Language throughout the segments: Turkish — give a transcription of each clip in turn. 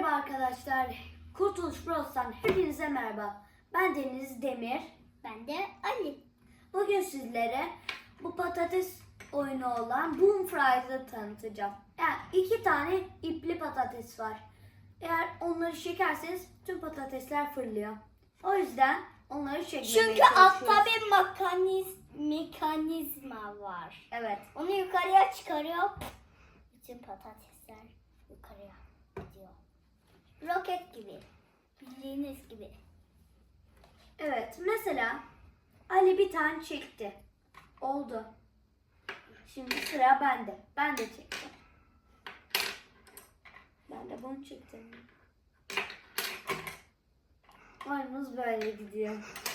Merhaba arkadaşlar. Kurtuluş Bros'tan hepinize merhaba. Ben Deniz Demir. Ben de Ali. Bugün sizlere bu patates oyunu olan Boom Fries'ı tanıtacağım. Yani iki tane ipli patates var. Eğer onları çekerseniz tüm patatesler fırlıyor. O yüzden onları çekmemeye Çünkü altta bir mekaniz mekanizma var. Evet. Onu yukarıya çıkarıyor. Bütün patatesler yukarıya gidiyor. Roket gibi. Bildiğiniz gibi. Evet. Mesela Ali bir tane çekti. Oldu. Şimdi sıra bende. Ben de çektim. Ben de bunu çektim. Oyunumuz böyle gidiyor.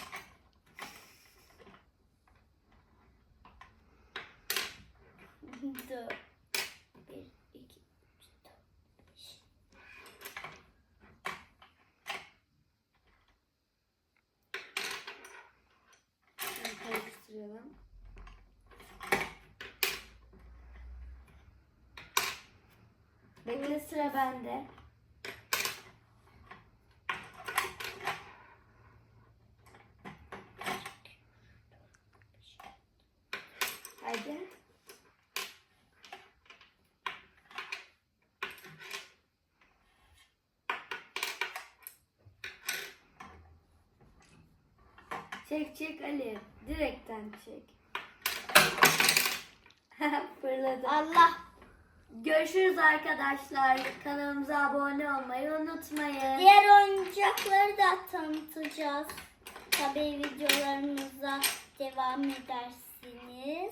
Dur. Bir, iki, üç, dört, beş. Şimdi karıştıralım. Bekle sıra bende. Haydi. Çek çek Ali. Direkten çek. Fırladı. Allah. Görüşürüz arkadaşlar. Kanalımıza abone olmayı unutmayın. Diğer oyuncakları da tanıtacağız. Tabii videolarımıza devam edersiniz.